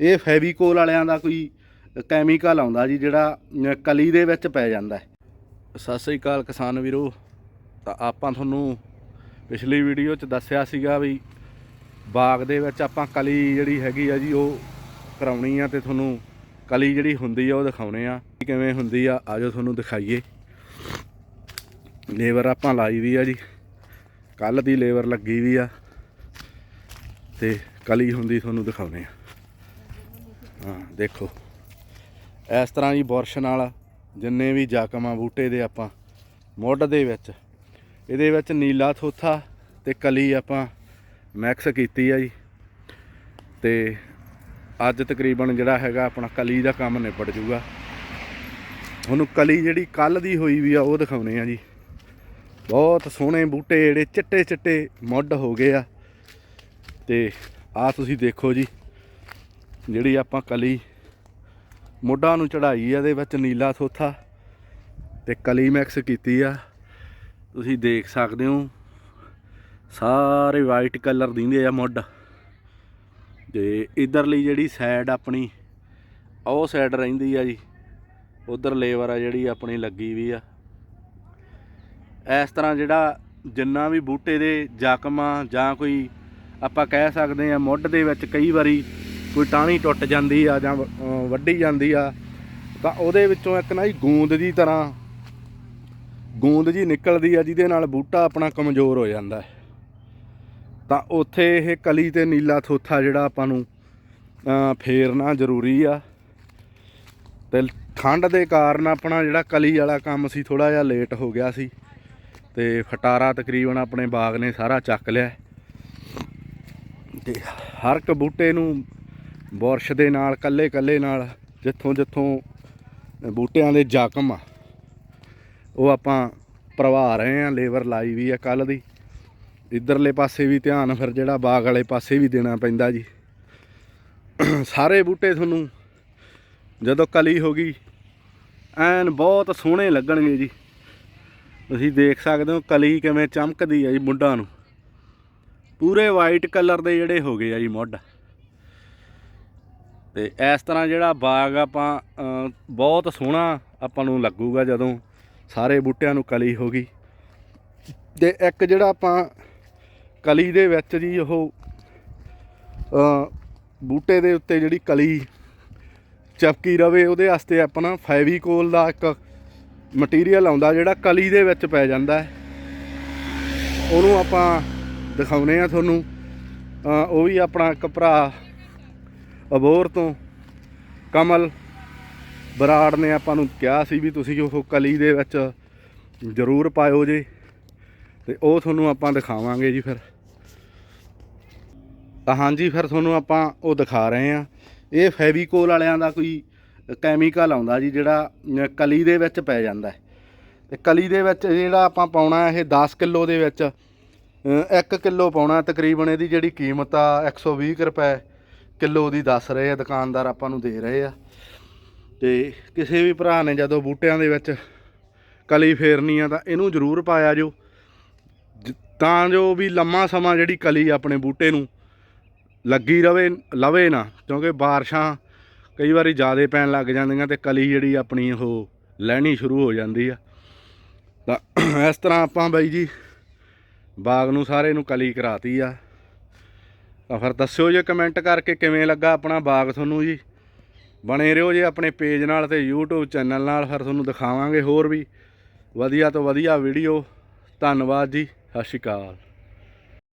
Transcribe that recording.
ਇਹ ਫੈਵੀਕੋਲ ਵਾਲਿਆਂ ਦਾ ਕੋਈ ਕੈਮੀਕਲ ਆਉਂਦਾ ਜੀ, ਜਿਹੜਾ ਕਲੀ ਦੇ ਵਿੱਚ ਪੈ ਜਾਂਦਾ ਹੈ। ਸਤਿ ਸ੍ਰੀ ਅਕਾਲ ਕਿਸਾਨ ਵੀਰੋ। ਤਾਂ ਆਪਾਂ ਤੁਹਾਨੂੰ ਪਿਛਲੀ ਵੀਡੀਓ 'ਚ ਦੱਸਿਆ ਸੀਗਾ ਵੀ ਬਾਗ ਦੇ ਵਿੱਚ ਆਪਾਂ ਕਲੀ ਜਿਹੜੀ ਹੈਗੀ ਆ ਜੀ, ਉਹ ਕਰਾਉਣੀ ਆ ਤੇ ਤੁਹਾਨੂੰ ਕਲੀ ਜਿਹੜੀ ਹੁੰਦੀ ਆ, ਉਹ ਦਿਖਾਉਣੇ ਆ। ਕਿਵੇਂ ਹੁੰਦੀ ਆ, ਆਜੋ ਤੁਹਾਨੂੰ ਦਿਖਾਈਏ। ਲੇਬਰ ਆਪਾਂ ਲਾਈ ਵੀ ਆ ਜੀ। ਕੱਲ ਦੀ ਲੇਬਰ ਲੱਗੀ ਵੀ ਆ ਤੇ ਕਲੀ ਹੁੰਦੀ ਤੁਹਾਨੂੰ ਦਿਖਾਉਣੇ ਆ। ਹਾਂ, ਦੇਖੋ। ਇਸ ਤਰ੍ਹਾਂ ਜੀ ਬੁਰਸ਼ ਨਾਲ ਜਿੰਨੇ ਵੀ ਜ਼ਖਮ ਆ, ਬੂਟੇ ਦੇ ਆਪਾਂ, ਮੁੱਢ ਦੇ ਵਿੱਚ। ਇਹਦੇ ਵਿੱਚ ਨੀਲਾ ਥੋਥਾ ਤੇ ਕਲੀ ਆਪਾਂ ਮਿਕਸ ਕੀਤੀ ਆ ਜੀ। ਤੇ ਅੱਜ ਤਕਰੀਬਨ ਜਿਹੜਾ ਹੈਗਾ ਆਪਣਾ ਕਲੀ ਦਾ ਕੰਮ ਨਿਪਟ ਜੂਗਾ। ਤੁਹਾਨੂੰ ਕਲੀ ਜਿਹੜੀ ਕੱਲ ਦੀ ਹੋਈ ਵੀ ਆ, ਉਹ ਦਿਖਾਉਣੇ ਆ ਜੀ। ਬਹੁਤ ਸੋਹਣੇ ਬੂਟੇ ਜਿਹੜੇ ਚਿੱਟੇ ਚਿੱਟੇ ਮੁੱਢ ਹੋ ਗਏ ਆ। ਤੇ ਆ ਤੁਸੀਂ ਦੇਖੋ ਜੀ। ਜਿਹੜੀ ਆਪਾਂ ਕਲੀ ਮੋਢਾਂ ਨੂੰ ਚੜਾਈ ਆ, ਇਹਦੇ ਵਿੱਚ ਨੀਲਾ ਥੋਥਾ ਤੇ ਕਲੀ ਮਿਕਸ ਕੀਤੀ ਆ। ਤੁਸੀਂ ਦੇਖ ਸਕਦੇ ਹੋ, ਸਾਰੇ ਵਾਈਟ ਕਲਰ ਦਿੰਦੇ ਆ ਮੁੱਢ। ਤੇ ਇਧਰਲੀ ਜਿਹੜੀ ਸਾਈਡ ਆਪਣੀ, ਉਹ ਸਾਈਡ ਰਹਿੰਦੀ ਆ ਜੀ। ਉਧਰ ਲੇਬਰ ਆ ਜਿਹੜੀ ਆਪਣੀ ਲੱਗੀ ਵੀ ਆ। ਇਸ ਤਰ੍ਹਾਂ ਜਿਹੜਾ ਜਿੰਨਾ ਵੀ ਬੂਟੇ ਦੇ ਜ਼ਖਮ ਆ ਜਾਂ ਕੋਈ ਆਪਾਂ ਕਹਿ ਸਕਦੇ ਆ ਮੁੱਢ ਦੇ ਵਿੱਚ ਕਈ ਵਾਰੀ ਕੋਈ ਟਾਹਣੀ ਟੁੱਟ ਜਾਂਦੀ ਆ ਜਾਂ ਅਹ, ਵੱਢੀ ਜਾਂਦੀ ਆ ਤਾਂ ਉਹਦੇ ਵਿੱਚੋਂ ਇੱਕ ਨਾ ਜੀ ਗੂੰਦ ਦੀ ਤਰ੍ਹਾਂ ਗੂੰਦ ਜੀ ਨਿਕਲਦੀ ਆ ਜਿਹਦੇ ਨਾਲ ਬੂਟਾ ਆਪਣਾ ਕਮਜ਼ੋਰ ਹੋ ਜਾਂਦਾ ਹੈ। ਤਾਂ ਉੱਥੇ ਇਹ ਕਲੀ ਤੇ ਨੀਲਾ ਥੋਥਾ ਜਿਹੜਾ ਆਪਾਂ ਨੂੰ ਫੇਰਨਾ ਜ਼ਰੂਰੀ ਆ। ਤੇ ਠੰਡ ਦੇ ਕਾਰਨ ਆਪਣਾ ਜਿਹੜਾ ਕਲੀ ਵਾਲਾ ਕੰਮ ਸੀ ਥੋੜਾ ਜਿਹਾ ਲੇਟ ਹੋ ਗਿਆ ਸੀ। ਤੇ ਫਟਾਰਾ ਤਕਰੀਬਨ ਆਪਣੇ ਬਾਗ ਨੇ ਸਾਰਾ ਚੱਕ ਲਿਆ। ਤੇ ਹਰ ਇੱਕ ਬੂਟੇ ਨੂੰ ਬੁਰਸ਼ ਦੇ ਨਾਲ, ਕੱਲੇ ਕੱਲੇ ਨਾਲ, ਜਿੱਥੋਂ ਜਿੱਥੋਂ ਬੂਟਿਆਂ ਦੇ ਜ਼ਖਮ ਆ। ਉਹ ਆਪਾਂ ਭਰਵਾ ਰਹੇ ਆ ਲੇਬਰ ਲਾਈ ਵੀ ਆ ਕੱਲ ਦੀ। ਇਧਰਲੇ ਪਾਸੇ ਵੀ ਧਿਆਨ, ਫਿਰ ਜਿਹੜਾ ਬਾਗ ਵਾਲੇ ਪਾਸੇ ਵੀ ਦੇਣਾ ਪੈਂਦਾ ਜੀ। ਸਾਰੇ ਬੂਟੇ ਤੁਹਾਨੂੰ ਜਦੋਂ ਕਲੀ ਹੋ ਗਈ, ਐਨ ਬਹੁਤ ਸੋਹਣੇ ਲੱਗਣਗੇ ਜੀ। ਤੁਸੀਂ ਦੇਖ ਸਕਦੇ ਹੋ ਕਲੀ ਕਿਵੇਂ ਚਮਕਦੀ ਆ ਜੀ ਮੁੱਢਾਂ ਨੂੰ। ਪੂਰੇ ਵਾਈਟ ਕਲਰ ਦੇ ਜਿਹੜੇ ਹੋ ਗਏ ਆ ਜੀ ਮੁੱਢ। ਤੇ ਇਸ ਤਰ੍ਹਾਂ ਜਿਹੜਾ ਬਾਗ ਆਪਾਂ ਬਹੁਤ ਸੋਹਣਾ ਆਪਾਂ ਨੂੰ ਲੱਗੂਗਾ ਜਦੋਂ ਸਾਰੇ ਬੂਟਿਆਂ ਨੂੰ ਕਲੀ ਹੋ ਗਈ। ਤੇ ਇੱਕ ਜਿਹੜਾ ਆਪਾਂ ਕਲੀ ਦੇ ਵਿੱਚ ਜੀ ਉਹ ਬੂਟੇ ਦੇ ਉੱਤੇ ਜਿਹੜੀ ਕਲੀ ਚਪਕੀ ਰਵੇ, ਉਹਦੇ ਵਾਸਤੇ ਆਪਣਾ ਫੈਵੀਕੋਲ ਦਾ ਇੱਕ ਮਟੀਰੀਅਲ ਆਉਂਦਾ ਜਿਹੜਾ ਕਲੀ ਦੇ ਵਿੱਚ ਪੈ ਜਾਂਦਾ ਹੈ। ਉਹਨੂੰ ਆਪਾਂ ਦਿਖਾਉਨੇ ਆ ਤੁਹਾਨੂੰ। ਉਹ ਵੀ ਆਪਣਾ ਇੱਕ ਅਬੋਰ ਤੋਂ ਕਮਲ ਬਰਾੜ ਨੇ ਆਪਾਂ ਨੂੰ ਕਿਹਾ ਸੀ ਵੀ ਤੁਸੀਂ ਉਹ ਕਲੀ ਦੇ ਵਿੱਚ ਜ਼ਰੂਰ ਪਾਇਓ ਜੇ। ਤੇ ਉਹ ਤੁਹਾਨੂੰ ਆਪਾਂ ਦਿਖਾਵਾਂਗੇ ਜੀ ਫਿਰ। ਤਾਂ ਹਾਂਜੀ, ਫਿਰ ਤੁਹਾਨੂੰ ਆਪਾਂ ਉਹ ਦਿਖਾ ਰਹੇ ਆ ਇਹ ਫੈਵੀਕੋਲ ਵਾਲਿਆਂ ਦਾ ਕੋਈ ਕੈਮੀਕਲ ਆਉਂਦਾ ਜੀ, ਜਿਹੜਾ ਕਲੀ ਦੇ ਵਿੱਚ ਪੈ ਜਾਂਦਾ ਹੈ। ਤੇ ਕਲੀ ਦੇ ਵਿੱਚ ਜਿਹੜਾ ਆਪਾਂ ਪਾਉਣਾ ਇਹ 10 ਕਿਲੋ ਦੇ ਵਿੱਚ 1 ਕਿਲੋ ਪਾਉਣਾ ਤਕਰੀਬਨ ਇਹਦੀ ਜਿਹੜੀ ਕੀਮਤ ਆ 120 ਕੁ ਰੁਪਏ। ਕਿਲੋ ਦੀ ਦੱਸ ਰਹੇ ਆ, ਦੁਕਾਨਦਾਰ ਆਪਾਂ ਨੂੰ ਦੇ ਰਹੇ ਆ। ਤੇ ਕਿਸੇ ਵੀ ਭਰਾ ਨੇ ਜਦੋਂ ਬੂਟਿਆਂ ਦੇ ਵਿੱਚ ਕਲੀ ਫੇਰਨੀ ਆ ਤਾਂ ਇਹਨੂੰ ਜ਼ਰੂਰ ਪਾਇਆ ਜੋ। ਤਾਂ ਜੋ ਵੀ ਲੰਮਾ ਸਮਾਂ ਜਿਹੜੀ ਕਲੀ ਆਪਣੇ ਬੂਟੇ ਨੂੰ ਲੱਗੀ ਰਵੇ, ਲਵੇ ਨਾ, ਕਿਉਂਕਿ ਬਾਰਿਸ਼ਾਂ ਕਈ ਵਾਰੀ ਜ਼ਿਆਦਾ ਪੈਣ ਲੱਗ ਜਾਂਦੀਆਂ ਤੇ ਕਲੀ ਜਿਹੜੀ ਆਪਣੀ ਉਹ ਲੈਣੀ ਸ਼ੁਰੂ ਹੋ ਜਾਂਦੀ ਆ। ਤਾਂ ਇਸ ਤਰ੍ਹਾਂ ਆਪਾਂ ਬਾਈ ਜੀ, ਬਾਗ ਨੂੰ ਸਾਰੇ ਨੂੰ ਕਲੀ ਕਰਾਤੀ ਆ। ਤਾਂ ਫਿਰ ਦੱਸਿਓ ਜੇ ਕਮੈਂਟ ਕਰਕੇ ਕਿਵੇਂ ਲੱਗਾ ਆਪਣਾ ਬਾਗ ਤੁਹਾਨੂੰ ਜੀ। ਬਣੇ ਰਹੋ ਜੇ ਆਪਣੇ ਪੇਜ ਨਾਲ ਤੇ YouTube ਚੈਨਲ ਨਾਲ, ਫਿਰ ਤੁਹਾਨੂੰ ਦਿਖਾਵਾਂਗੇ ਹੋਰ ਵੀ। ਵਧੀਆ ਤੋਂ ਵਧੀਆ ਵੀਡੀਓ ਧੰਨਵਾਦ ਜੀ, ਸਤਿ ਸ਼੍ਰੀ ਅਕਾਲ।